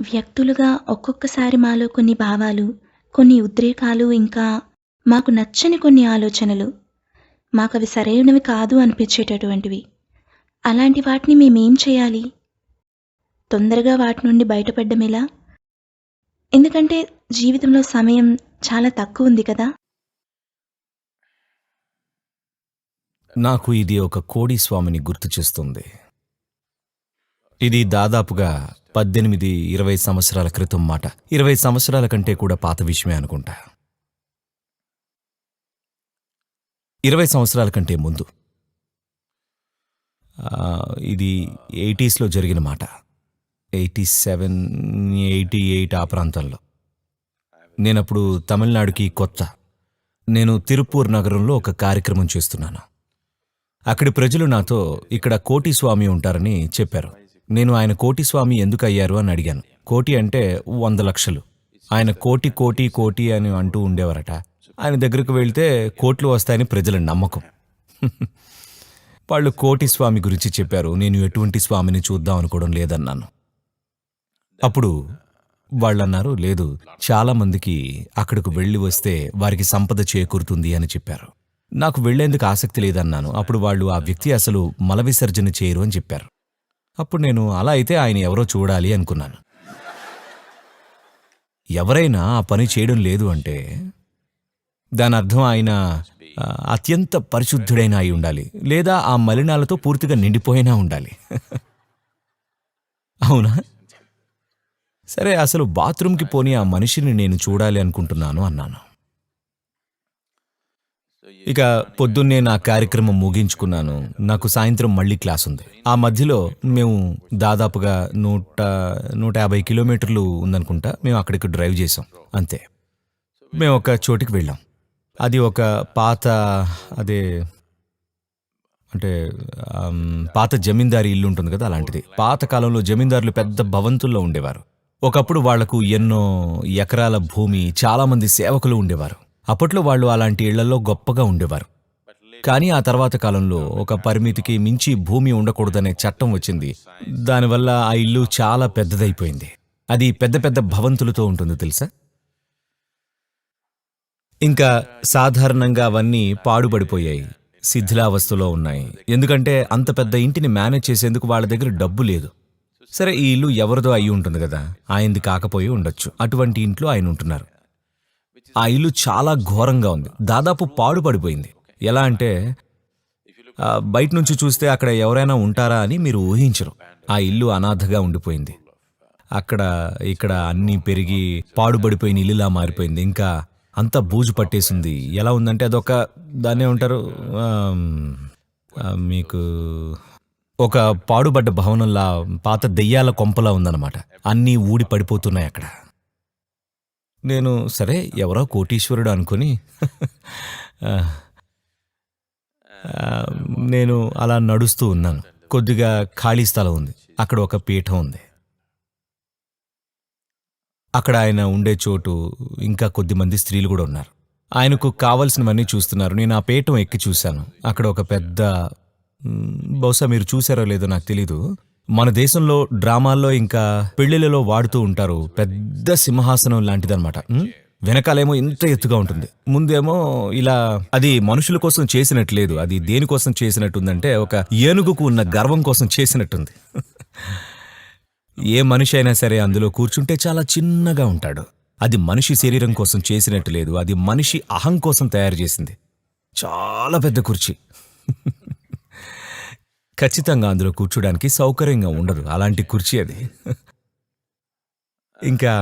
వ్యక్తులుగా ఒక్కొక్కసారి మాలో కొన్ని భావాలు, కొన్ని ఉద్రేకాలు ఇంకా మాకు నచ్చని కొన్ని ఆలోచనలు, మాకవి సరైనవి కాదు అనిపించేటటువంటివి. అలాంటి వాటిని మేమేం చేయాలి? తొందరగా వాటి నుండి బయటపడ్డమెలా? ఎందుకంటే జీవితంలో సమయం చాలా తక్కువ ఉంది కదా! నాకు ఇది ఒక కోడి స్వామిని గుర్తు చేస్తుంది ఇది దాదాపుగా పద్దెనిమిది ఇరవై సంవత్సరాల క్రితం మాట. ఇరవై సంవత్సరాల కంటే కూడా పాత విషయమే అనుకుంటా. ఇరవై సంవత్సరాల కంటే ముందు. ఇది ఎయిటీస్లో జరిగిన మాట. ఎయిటీ సెవెన్ ఎయిటీ ఎయిట్ ఆ ప్రాంతంలో. నేనప్పుడు తమిళనాడుకి కొత్త. నేను తిరుపూర్ నగరంలో ఒక కార్యక్రమం చేస్తున్నాను. అక్కడి ప్రజలు నాతో ఇక్కడ కోటి స్వామి ఉంటారని చెప్పారు. నేను ఆయన కోటి స్వామి ఎందుకు అయ్యారు అని అడిగాను. కోటి అంటే వంద లక్షలు. ఆయన కోటి కోటి కోటి అని అంటూ ఉండేవారట. ఆయన దగ్గరకు వెళ్తే కోట్లు వస్తాయని ప్రజల నమ్మకం. వాళ్ళు కోటి స్వామి గురించి చెప్పారు. నేను ఎటువంటి స్వామిని చూద్దాం అనుకోవడం లేదన్నాను. అప్పుడు వాళ్ళన్నారు లేదు చాలామందికి అక్కడికి వెళ్ళి వస్తే వారికి సంపద చేకూరుతుంది అని చెప్పారు. నాకు వెళ్ళేందుకు ఆసక్తి లేదన్నాను. అప్పుడు వాళ్ళు ఆ వ్యక్తి అసలు మల విసర్జన చేయరు అని చెప్పారు. అప్పుడు నేను అలా అయితే ఆయన ఎవరో చూడాలి అనుకున్నాను. ఎవరైనా ఆ పని చేయడం లేదు అంటే దాని అర్థం ఆయన అత్యంత పరిశుద్ధుడైన అయి ఉండాలి. లేదా ఆ మలినాలతో పూర్తిగా నిండిపోయినా ఉండాలి. అవునా? సరే అసలు బాత్రూంకి పోని ఆ మనిషిని నేను చూడాలి అనుకుంటున్నాను అన్నాను. ఇక పొద్దున్నే నా కార్యక్రమం ముగించుకున్నాను. నాకు సాయంత్రం మళ్ళీ క్లాస్ ఉంది. ఆ మధ్యలో మేము దాదాపుగా నూట నూట యాభై కిలోమీటర్లు ఉందనుకుంటా మేము అక్కడికి డ్రైవ్ చేసాం అంతే. మేము ఒక చోటికి వెళ్ళాం. అది ఒక పాత అదే అంటే పాత జమీందారీ ఇల్లు ఉంటుంది కదా అలాంటిది. పాత కాలంలో జమీందారులు పెద్ద భవంతుల్లో ఉండేవారు. ఒకప్పుడు వాళ్ళకు ఎన్నో ఎకరాల భూమి చాలామంది సేవకులు ఉండేవారు. అప్పట్లో వాళ్ళు అలాంటి ఇళ్ళలో గొప్పగా ఉండేవారు. కానీ ఆ తర్వాత కాలంలో ఒక పరిమితికి మించి భూమి ఉండకూడదనే చట్టం వచ్చింది. దానివల్ల ఆ ఇల్లు చాలా పెద్దదైపోయింది. అది పెద్ద పెద్ద భవంతులతో ఉంటుంది తెలుసా? ఇంకా సాధారణంగా అవన్నీ పాడుబడిపోయాయి. శిథిలావస్థలో ఉన్నాయి. ఎందుకంటే అంత పెద్ద ఇంటిని మేనేజ్ చేసేందుకు వాళ్ళ దగ్గర డబ్బు లేదు. సరే ఈ ఇల్లు ఎవరిదో అయి ఉంటుంది కదా? ఆయనది కాకపోయి ఉండొచ్చు. అటువంటి ఇంట్లో ఆయన ఉంటున్నారు. ఆ ఇల్లు చాలా ఘోరంగా ఉంది. దాదాపు పాడుపడిపోయింది. ఎలా అంటే బయట నుంచి చూస్తే అక్కడ ఎవరైనా ఉంటారా అని మీరు ఊహించరు. ఆ ఇల్లు అనాథగా ఉండిపోయింది. అక్కడ ఇక్కడ అన్నీ పెరిగి పాడుబడిపోయిన ఇల్లులా మారిపోయింది. ఇంకా అంతా బూజు పట్టేసింది. ఎలా ఉందంటే అదొక దాన్నే ఉంటారు మీకు ఒక పాడుబడ్డ భవనంలా పాత దెయ్యాల కొంపలా ఉందన్నమాట. అన్నీ ఊడి పడిపోతున్నాయి అక్కడ. నేను సరే ఎవరో కోటీశ్వరుడు అనుకుని నేను అలా నడుస్తూ ఉన్నాను. కొద్దిగా ఖాళీ స్థలం ఉంది. అక్కడ ఒక పీఠం ఉంది. అక్కడ ఆయన ఉండే చోటు ఇంకా కొద్దిమంది స్త్రీలు కూడా ఉన్నారు. ఆయనకు కావలసినవన్నీ చూస్తున్నారు. నేను ఆ పీఠం ఎక్కి చూశాను. అక్కడ ఒక పెద్ద బహుశా మీరు చూసారో లేదో నాకు తెలీదు. మన దేశంలో డ్రామాల్లో ఇంకా పెళ్ళిళ్ళలో వాడుతూ ఉంటారు పెద్ద సింహాసనం లాంటిదన్నమాట. వెనకాలేమో ఇంత ఎత్తుగా ఉంటుంది. ముందేమో ఇలా అది మనుషుల కోసం చేసినట్టు లేదు అది దేనికోసం చేసినట్టుందంటే ఒక ఏనుగుకు ఉన్న గర్వం కోసం చేసినట్టుంది. ఏ మనిషి అయినా సరే అందులో కూర్చుంటే చాలా చిన్నగా ఉంటాడు. అది మనిషి శరీరం కోసం చేసినట్టు లేదు అది మనిషి అహం కోసం తయారు చేసింది. చాలా పెద్ద కుర్చీ. ఖచ్చితంగా అందులో కూర్చోడానికి సౌకర్యంగా ఉండదు అలాంటి కుర్చీ అది. ఇంకా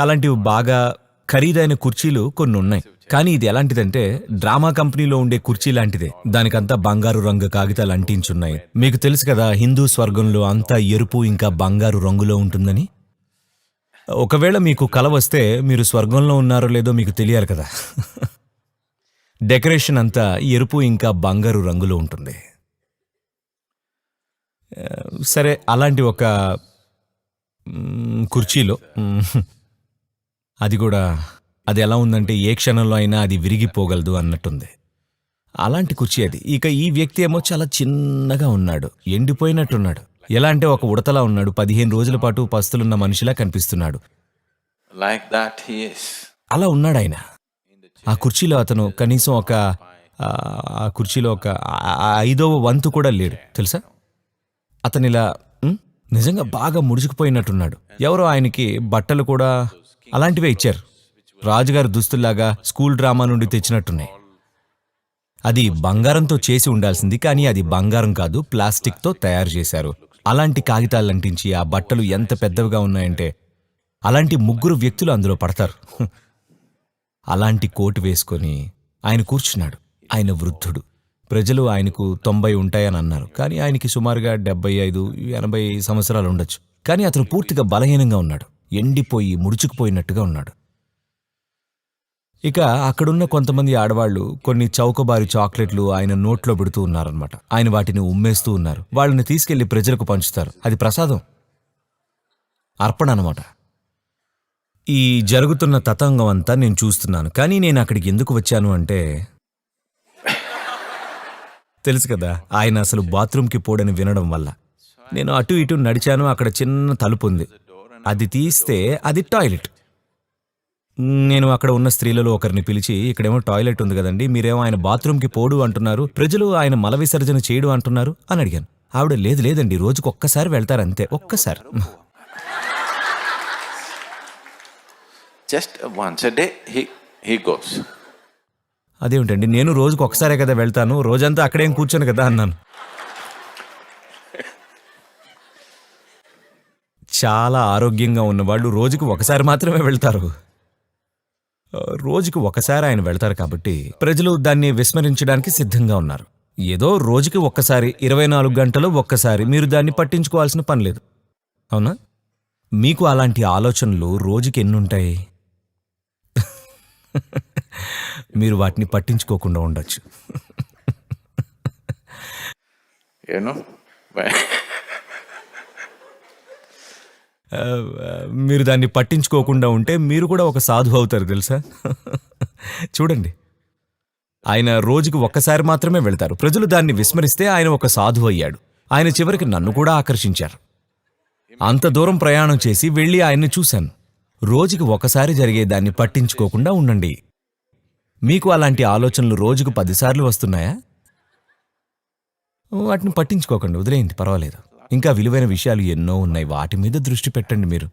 అలాంటివి బాగా ఖరీదైన కుర్చీలు కొన్ని ఉన్నాయి. కానీ ఇది ఎలాంటిదంటే డ్రామా కంపెనీలో ఉండే కుర్చీ లాంటిదే. దానికంతా బంగారు రంగు కాగితాలు అంటించున్నాయి. మీకు తెలుసు కదా హిందూ స్వర్గంలో అంతా ఎరుపు ఇంకా బంగారు రంగులో ఉంటుందని? ఒకవేళ మీకు కల వస్తే మీరు స్వర్గంలో ఉన్నారో లేదో మీకు తెలియాలి కదా. డెకరేషన్ అంతా ఎరుపు ఇంకా బంగారు రంగులో ఉంటుంది. సరే అలాంటి ఒక కుర్చీలో అది కూడా అది ఎలా ఉందంటే ఏ క్షణంలో అయినా అది విరిగిపోగలదు అన్నట్టుంది. అలాంటి కుర్చీ అది. ఇక ఈ వ్యక్తి ఏమో చాలా చిన్నగా ఉన్నాడు ఎండిపోయినట్టున్నాడు. ఎలా అంటే ఒక ఉడతలా ఉన్నాడు పదిహేను రోజుల పాటు పస్తులున్న మనిషిలా కనిపిస్తున్నాడు. He is. అలా ఉన్నాడు ఆయన. ఆ కుర్చీలో అతను కనీసం ఒక ఆ, కుర్చీలో ఒక ఐదవ వంతు కూడా లేడు. తెలుసా? అతనిలా నిజంగా బాగా ముడుచుకుపోయినట్టున్నాడు. ఎవరో ఆయనకి బట్టలు కూడా అలాంటివే ఇచ్చారు. రాజుగారి దుస్తుల్లాగా స్కూల్ డ్రామా నుండి తెచ్చినట్టున్నాయి. అది బంగారంతో చేసి ఉండాల్సింది కానీ అది బంగారం కాదు ప్లాస్టిక్తో తయారు చేశారు. అలాంటి కాగితాలు అంటించి ఆ బట్టలు ఎంత పెద్దవిగా ఉన్నాయంటే అలాంటి ముగ్గురు వ్యక్తులు అందులో పడతారు. అలాంటి కోటు వేసుకొని ఆయన కూర్చున్నాడు. ఆయన వృద్ధుడు. ప్రజలు ఆయనకు తొంభై ఉంటాయని అన్నారు కానీ ఆయనకి సుమారుగా డెబ్బై ఐదు ఎనభై సంవత్సరాలు ఉండొచ్చు. కానీ అతను పూర్తిగా బలహీనంగా ఉన్నాడు. ఎండిపోయి ముడుచుకుపోయినట్టుగా ఉన్నాడు. ఇక అక్కడున్న కొంతమంది ఆడవాళ్ళు కొన్ని చౌకబారి చాక్లెట్లు ఆయన నోట్లో పెడుతూ ఉన్నారనమాట ఆయన వాటిని ఉమ్మేస్తూ ఉన్నారు. వాళ్ళని తీసుకెళ్ళి ప్రజలకు పంచుతారు. అది ప్రసాదం. అర్పణ అనమాట ఈ జరుగుతున్న తతంగం అంతా నేను చూస్తున్నాను. కానీ నేను అక్కడికి ఎందుకు వచ్చాను అంటే తెలుసు కదా ఆయన అసలు బాత్రూమ్కి పోడని వినడం వల్ల. నేను అటు ఇటు నడిచాను అక్కడ చిన్న తలుపు ఉంది. అది తీస్తే అది టాయిలెట్. నేను అక్కడ ఉన్న స్త్రీలలో ఒకరిని పిలిచి ఇక్కడేమో టాయిలెట్ ఉంది కదండి మీరేమో ఆయన బాత్రూమ్కి పోడు అంటున్నారు ప్రజలు ఆయన మల విసర్జన చేయడు అంటున్నారు అని అడిగాను. ఆవిడ లేదు లేదండి రోజుకు ఒక్కసారి వెళ్తారు అంతే ఒక్కసారి. Just once day he he goes. అదేమిటండి? నేను రోజుకు ఒకసారే కదా వెళ్తాను. రోజంతా అక్కడేం కూర్చోను కదా అన్నాను. చాలా ఆరోగ్యంగా ఉన్నవాళ్ళు రోజుకు ఒకసారి మాత్రమే వెళ్తారు. రోజుకు ఒకసారి ఆయన వెళ్తారు కాబట్టి ప్రజలు దాన్ని విస్మరించడానికి సిద్ధంగా ఉన్నారు. ఏదో రోజుకి ఒక్కసారి ఇరవై నాలుగు గంటలు ఒక్కసారి మీరు దాన్ని పట్టించుకోవాల్సిన పని లేదు. అవునా? మీకు అలాంటి ఆలోచనలు రోజుకి ఎన్నుంటాయి? మీరు వాటిని పట్టించుకోకుండా ఉండొచ్చు. మీరు దాన్ని పట్టించుకోకుండా ఉంటే మీరు కూడా ఒక సాధువు అవుతారు తెలుసా? చూడండి. ఆయన రోజుకి ఒక్కసారి మాత్రమే వెళ్తారు. ప్రజలు దాన్ని విస్మరిస్తే ఆయన ఒక సాధువు అయ్యాడు. ఆయన చివరికి నన్ను కూడా ఆకర్షించారు. అంత దూరం ప్రయాణం చేసి వెళ్ళి ఆయన్ని చూశాను. రోజుకి ఒకసారి జరిగే దాన్ని పట్టించుకోకుండా ఉండండి. మీకు అలాంటి ఆలోచనలు రోజుకు పదిసార్లు వస్తున్నాయా? వాటిని పట్టించుకోకండి వదిలేయండి పర్వాలేదు. ఇంకా విలువైన విషయాలు ఎన్నో ఉన్నాయి వాటి మీద దృష్టి పెట్టండి మీరు.